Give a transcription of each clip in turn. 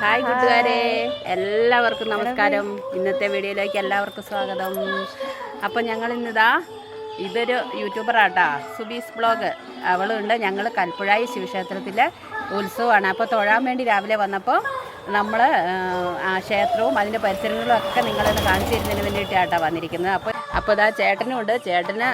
Hi കൂട്ടുകാരെ. എല്ലാവർക്കും നമസ്കാരം. ഇന്നത്തെ വീഡിയോയിലേക്ക് എല്ലാവർക്കും സ്വാഗതം. അപ്പം ഞങ്ങൾ ഇന്നിതാ ഇതൊരു യൂട്യൂബറാട്ടാ സുബീസ് ബ്ലോഗ്. അവളുണ്ട്. ഞങ്ങൾ കൽപ്പുഴായി ശിവക്ഷേത്രത്തിലെ ഉത്സവമാണ്. അപ്പോൾ തൊഴാൻ വേണ്ടി രാവിലെ വന്നപ്പോൾ നമ്മൾ ആ ക്ഷേത്രവും അതിന്റെ പരിസരങ്ങളും ഒക്കെ നിങ്ങളൊന്ന് കാണിച്ചു തരുന്നതിന് വേണ്ടിയിട്ടാട്ടോ വന്നിരിക്കുന്നത്. അപ്പോൾ അപ്പോൾ ഇതാ ചേട്ടനുണ്ട്. ചേട്ടന്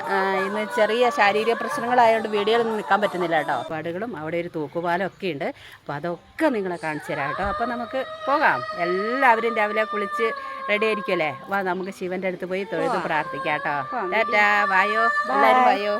ഇന്ന് ചെറിയ ശാരീരിക പ്രശ്നങ്ങളായതുകൊണ്ട് വീഡിയോയിലൊന്നും നിൽക്കാൻ പറ്റുന്നില്ല കേട്ടോ. പാടുകളും അവിടെ ഒരു തൂക്കുപാലം ഒക്കെ ഉണ്ട്. അപ്പോൾ അതൊക്കെ നിങ്ങളെ കാണിച്ചു തരാം കേട്ടോ. അപ്പോൾ നമുക്ക് പോകാം. എല്ലാവരും രാവിലെ കുളിച്ച് റെഡി ആയിരിക്കുമല്ലേ വാ നമുക്ക് ശിവന്റെ അടുത്ത് പോയി തൊഴുത് പ്രാർത്ഥിക്കാം കേട്ടോ. ടാറ്റാ വായോ. എല്ലാവരും വായോ.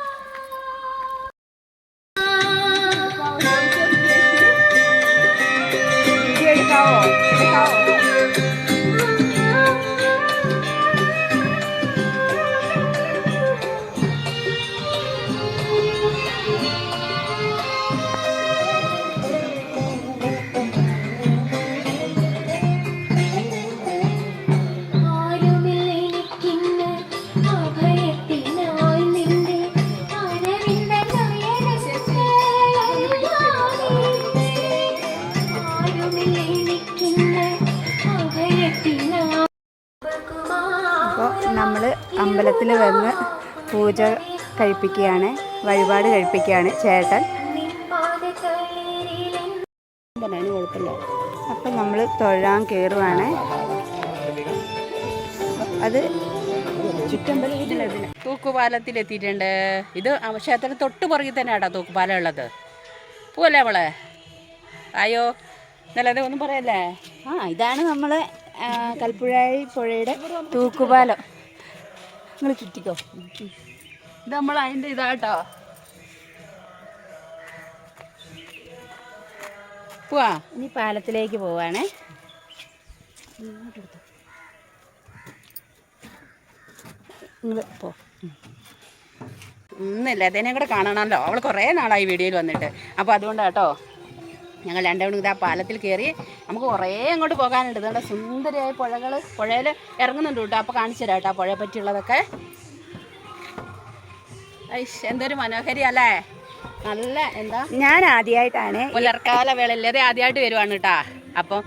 നമ്മൾ അമ്പലത്തിൽ വന്ന് പൂജ കഴിപ്പിക്കുകയാണ് വഴിപാട് കഴിപ്പിക്കുകയാണ് ചേട്ടൻ. അപ്പം നമ്മൾ തൊഴാൻ കയറുവാണ്. അത് തൂക്കുപാലത്തിലെത്തിയിട്ടുണ്ട് ഇത് ക്ഷേത്രത്തിന് തൊട്ട് പുറകിൽ തന്നെ ആട്ടോ തൂക്കുപാലം ഉള്ളത്. പോവല്ലേ അവളെ അയ്യോ നല്ലത് ഒന്നും പറയല്ലേ? ആ ഇതാണ് നമ്മളെ കൽപ്പുഴായി പുഴയുടെ തൂക്കുപാലം. നിങ്ങൾ ചുറ്റിക്കോ. ഇത് നമ്മൾ അതിന്റെ ഇതാട്ടോ. പോവാ. ഇനി പാലത്തിലേക്ക് പോവാണേ. നിങ്ങൾ പോ. ഒന്നുമില്ല അതിനെ കൂടെ കാണണമല്ലോ. അവൾ കുറേ നാളായി വീഡിയോയിൽ വന്നിട്ട്. അപ്പോൾ അതുകൊണ്ടാട്ടോ. ഞങ്ങൾ രണ്ടവണ ഇതാ പാലത്തിൽ കയറി നമുക്ക് കുറേ അങ്ങോട്ട് പോകാനുണ്ട്. ഇതുകൊണ്ട് സുന്ദരിയായ പുഴകൾ പുഴയിൽ ഇറങ്ങുന്നുണ്ട് കേട്ടോ. അപ്പോൾ കാണിച്ചു തരാം കേട്ടോ പുഴയെ പറ്റിയുള്ളതൊക്കെ. ഐഷ് എന്തൊരു മനോഹരി അല്ലേ? നല്ല എന്താ? ഞാൻ ആദ്യമായിട്ടാണ് പുലർക്കാല വേളയിൽ ലത ആദ്യമായിട്ട് വരുവാണ് കേട്ടാ. അപ്പം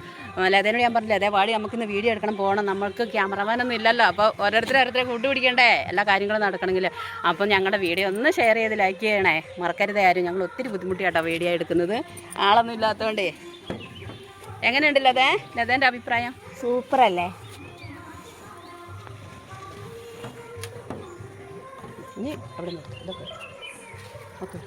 ലതനോട് ഞാൻ പറഞ്ഞില്ല അതേ പാടി നമുക്കിന്ന് വീഡിയോ എടുക്കണം പോകണം നമ്മൾക്ക് ക്യാമറമാനൊന്നും ഇല്ലല്ലോ. അപ്പോൾ ഓരോരുത്തരും ഓരോരുത്തരെ കൂട്ടുപിടിക്കണ്ടേ എല്ലാ കാര്യങ്ങളും നടക്കണമെങ്കിൽ. അപ്പം ഞങ്ങളുടെ വീഡിയോ ഒന്ന് ഷെയർ ചെയ്ത് ലൈക്ക് ചെയ്യണേ. മറക്കരുത് ആരും. ഞങ്ങൾ ഒത്തിരി ബുദ്ധിമുട്ടിയാട്ടോ വീഡിയോ എടുക്കുന്നത്. ആളൊന്നും ഇല്ലാത്തതുകൊണ്ടേ എങ്ങനെയുണ്ട് ലതേ? ലതേന്റെ അഭിപ്രായം? സൂപ്പർ അല്ലേ? ഇനി അവിടെ നിർത്തും ഓക്കെ.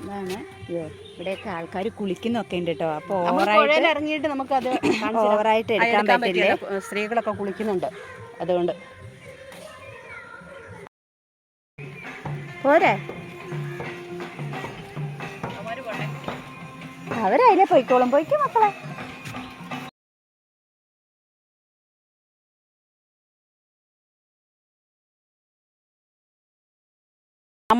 ഇതാണ്. അയ്യോ. ഇവിടെയൊക്കെ ആൾക്കാർ കുളിക്കുന്നൊക്കെ ഉണ്ട് കേട്ടോ അപ്പോൾ നമ്മൾ ഓവറായിട്ട് ഇറങ്ങിയിട്ട് നമുക്ക് അത്. ഓവറായിട്ട് എടുക്കാൻ പറ്റില്ല. സ്ത്രീകളൊക്കെ കുളിക്കുന്നുണ്ട്. അതുകൊണ്ട്. പോരെ? അവരതിലെ പോയിക്കോളും. പോയിക്കോ മക്കളെ.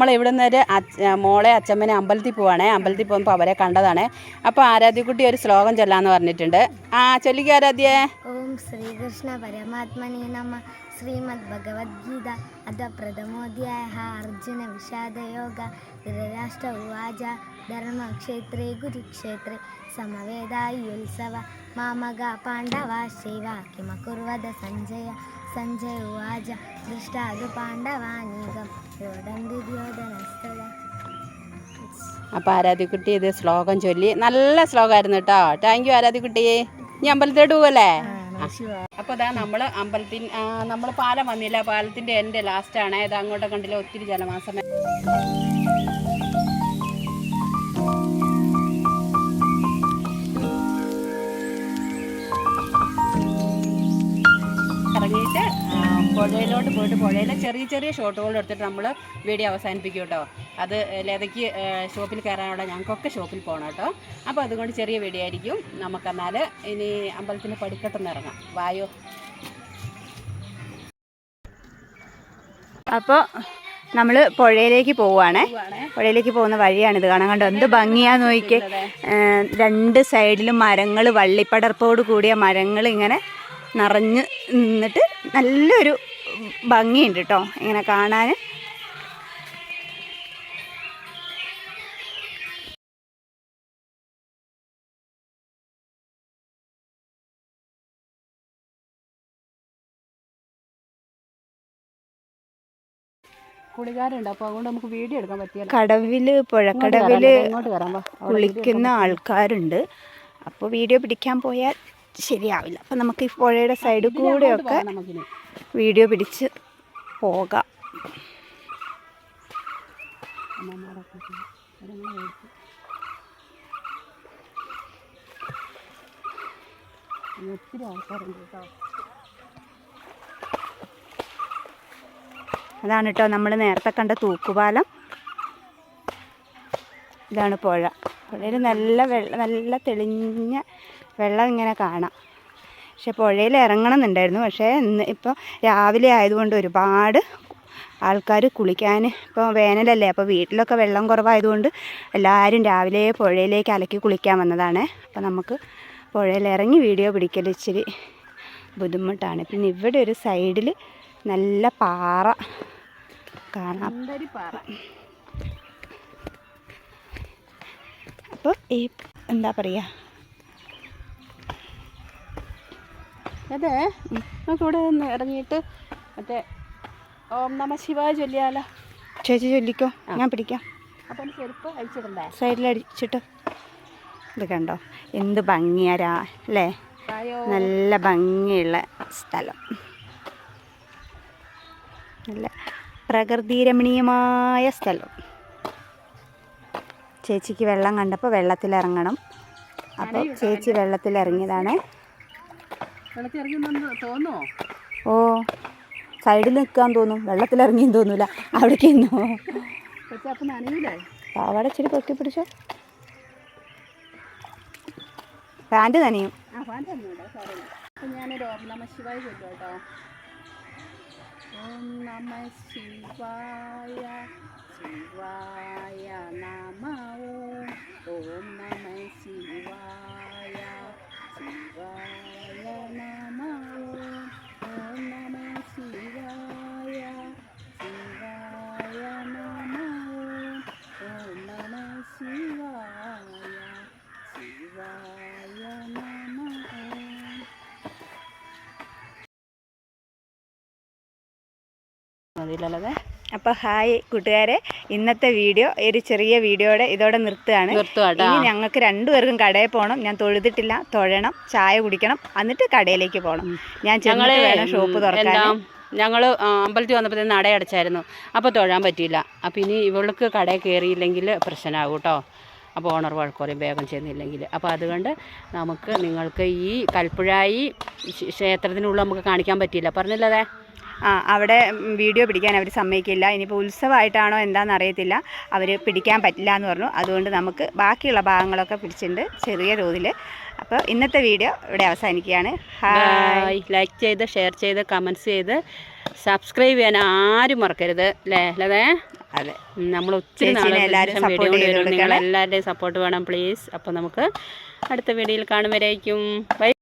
നമ്മൾ ഇവിടെ നിന്ന് മോളെ അച്ഛമ്മനെ അമ്പലത്തിൽ പോവാണേ. അമ്പലത്തിൽ പോകുമ്പോൾ അവരെ കണ്ടതാണ്. അപ്പോൾ ആരാധ്യക്കുട്ടി ഒരു ശ്ലോകം ചൊല്ലാന്ന് പറഞ്ഞിട്ടുണ്ട്. ആ ചൊല്ലിക്ക് ആരാധ്യേ? ഓം ശ്രീകൃഷ്ണ പരമാത്മനെ നമ. ശ്രീമദ് ഭഗവത്ഗീത അത പ്രഥമോധ്യായ അർജുന വിഷാദയോഗ. ധൃരാഷ്ട്ര ഉവാച. ധർമ്മക്ഷേത്രേ കുരുക്ഷേത്രേ. സമവേദായുത്സവ മാമക പാണ്ഡവ ശിവ. കിമകുർവദ സഞ്ജയ. സഞ്ജയ ഉവാച. ദൃഷ്ടാതു പാണ്ഡവാനീകം. അപ്പോൾ ആരാധ്യക്കുട്ടി ഇത് ശ്ലോകം ചൊല്ലി. നല്ല ശ്ലോകമായിരുന്നു കേട്ടോ. താങ്ക് യു ആരാധ്യക്കുട്ടി ഇനി അമ്പലത്തിലോട്ട് പോവല്ലേ അപ്പോൾ ഇതാ നമ്മൾ അമ്പലത്തിൽ നമ്മൾ പാലം വന്നില്ല. പാലത്തിന്റെ എന്റെ ലാസ്റ്റാണ് ഇത് അങ്ങോട്ട് കണ്ടില്ല? ഒത്തിരി ജനമാസം പുഴയിലോട്ട് പോയിട്ട് പുഴയിലെ ചെറിയ ചെറിയ ഷോട്ടുകൾ എടുത്തിട്ട് നമ്മൾ വീഡിയോ അവസാനിപ്പിക്കും കേട്ടോ. അത് ലതയ്ക്ക് ഷോപ്പിൽ കയറാനുള്ള ഞങ്ങൾക്കൊക്കെ ഷോപ്പിൽ പോകണം കേട്ടോ. അപ്പോൾ അതുകൊണ്ട് ചെറിയ വീഡിയോ ആയിരിക്കും. നമുക്കെന്നാൽ ഇനി അമ്പലത്തിന്റെ പടിക്കെട്ടെന്ന് ഇറങ്ങാം. വായോ. അപ്പോൾ നമ്മൾ പുഴയിലേക്ക് പോവുകയാണേ. പുഴയിലേക്ക് പോകുന്ന വഴിയാണിത് കാണാൻ. കണ്ടോ എന്ത് ഭംഗിയാന്ന് നോക്കിയേ രണ്ട് സൈഡിലും മരങ്ങൾ വള്ളിപ്പടർപ്പോട് കൂടിയ മരങ്ങൾ ഇങ്ങനെ നിറഞ്ഞ് നിന്നിട്ട് നല്ലൊരു ഭംഗിയുണ്ട് കേട്ടോ ഇങ്ങനെ കാണാൻ കടവിൽ പുഴക്കടവിൽ കുളിക്കുന്ന ആൾക്കാരുണ്ട്. അപ്പോൾ വീഡിയോ പിടിക്കാൻ പോയാൽ ശരിയാവില്ല. അപ്പം നമുക്ക് ഈ പുഴയുടെ സൈഡിൽ കൂടെയൊക്കെ വീഡിയോ പിടിച്ച് പോകാം. ഒത്തിരി ആൾക്കാരുണ്ട് കേട്ടോ. അതാണ് കേട്ടോ നമ്മൾ നേരത്തെ കണ്ട തൂക്കുപാലം. ഇതാണ് പുഴ. പുഴയിൽ നല്ല വെള്ളം നല്ല തെളിഞ്ഞ വെള്ളം ഇങ്ങനെ കാണാം. പക്ഷെ പുഴയിൽ ഇറങ്ങണം എന്നുണ്ടായിരുന്നു പക്ഷേ ഇന്ന് ഇപ്പോൾ രാവിലെ ആയതുകൊണ്ട് ഒരുപാട് ആൾക്കാർ കുളിക്കാൻ ഇപ്പോൾ വേനലല്ലേ അപ്പോൾ വീട്ടിലൊക്കെ വെള്ളം കുറവായതുകൊണ്ട് എല്ലാവരും രാവിലെ പുഴയിലേക്ക് അലക്കി കുളിക്കാൻ വന്നതാണ്. അപ്പോൾ നമുക്ക് പുഴയിൽ ഇറങ്ങി വീഡിയോ പിടിക്കൽ ഇച്ചിരി ബുദ്ധിമുട്ടാണ്. പിന്നെ ഇവിടെ ഒരു സൈഡിൽ നല്ല പാറ കാണാം. അപ്പോൾ ഈ എന്താ പറയുക? അതെ. നമുക്കിവിടെ നിന്ന് ഇറങ്ങിയിട്ട് മറ്റേ ഓം നമ ശിവായ ചൊല്ലിയാലോ. ചേച്ചി ചൊല്ലിക്കോ? ഞാൻ പിടിക്കാം. അപ്പം ചെരുപ്പ് അഴിച്ചിടണ്ടേ? സൈഡിൽ അടിച്ചിട്ട്. ഇത് കണ്ടോ? എന്ത് ഭംഗിയാരാ അല്ലേ? നല്ല ഭംഗിയുള്ള സ്ഥലം. നല്ല പ്രകൃതിരമണീയമായ സ്ഥലം. ചേച്ചിക്ക് വെള്ളം കണ്ടപ്പോൾ വെള്ളത്തിലിറങ്ങണം. അപ്പോൾ ചേച്ചി വെള്ളത്തിലിറങ്ങിയതാണ്. തോന്നുമോ ഓ സൈഡിൽ നിൽക്കാൻ തോന്നും. വെള്ളത്തിൽ വെള്ളത്തിലിറങ്ങിയും തോന്നൂല. അവിടേക്ക് ഇന്നോ പാവാട ഇച്ചിരി പൊക്കി പിടിച്ചോ. പാന്റ് നനയും. ഞാനൊരു ഓം നമ ശിവായ ചൊല്ലു കേട്ടോ. ഓം നമ ശിവായ ശിവായ നമ ഓം ഓം മതിയില്ലല്ലേ അപ്പോൾ ഹായ് കൂട്ടുകാരെ. ഇന്നത്തെ വീഡിയോ ഒരു ചെറിയ വീഡിയോയുടെ ഇതോടെ നിർത്തുകയാണ്. ഇനി ഞങ്ങൾക്ക് രണ്ടുപേർക്കും കടയിൽ പോകണം. ഞാൻ തൊഴുതിട്ടില്ല. തൊഴണം ചായ കുടിക്കണം എന്നിട്ട് കടയിലേക്ക് പോകണം. ഞാൻ വേണം ഷോപ്പ് തുറക്കാൻ എന്താ? ഞങ്ങൾ അമ്പലത്തിൽ വന്നപ്പോഴത്തേന് നട അടച്ചായിരുന്നു അപ്പോൾ തൊഴാൻ പറ്റിയില്ല. അപ്പോൾ ഇനി ഇവൾക്ക് കടയിൽ കയറിയില്ലെങ്കിൽ പ്രശ്നമാകും കേട്ടോ അപ്പോൾ ഓണർ വഴക്കുറയും വേഗം ചെന്നില്ലെങ്കിൽ. അപ്പോൾ അതുകൊണ്ട് നമുക്ക് നിങ്ങൾക്ക് ഈ കൽപ്പുഴായി ക്ഷേത്രത്തിനുള്ള ക്ഷേത്രത്തിനുള്ളിൽ നമുക്ക് കാണിക്കാൻ പറ്റിയില്ല. പറഞ്ഞില്ലതേ ആ അവിടെ വീഡിയോ പിടിക്കാൻ അവർ സമ്മതിക്കില്ല. ഇനിയിപ്പോൾ ഉത്സവമായിട്ടാണോ എന്താണെന്ന് അറിയത്തില്ല. അവർ പിടിക്കാൻ പറ്റില്ല എന്ന് പറഞ്ഞു. അതുകൊണ്ട് നമുക്ക് ബാക്കിയുള്ള ഭാഗങ്ങളൊക്കെ പിടിച്ചിട്ടുണ്ട് ചെറിയ തോതിൽ. അപ്പോൾ ഇന്നത്തെ വീഡിയോ ഇവിടെ അവസാനിക്കുകയാണ്. ഹായ് ലൈക്ക് ചെയ്ത് ഷെയർ ചെയ്ത് കമന്റ്സ് ചെയ്ത് സബ്സ്ക്രൈബ് ചെയ്യാൻ ആരും മറക്കരുത് അല്ലേ? അല്ലേ അതെ. നമ്മൾ ഒത്തിരി. എല്ലാവരുടെയും സപ്പോർട്ട് വേണം പ്ലീസ് അപ്പോൾ നമുക്ക് അടുത്ത വീഡിയോയിൽ കാണുമ്പോഴേക്കും ബൈ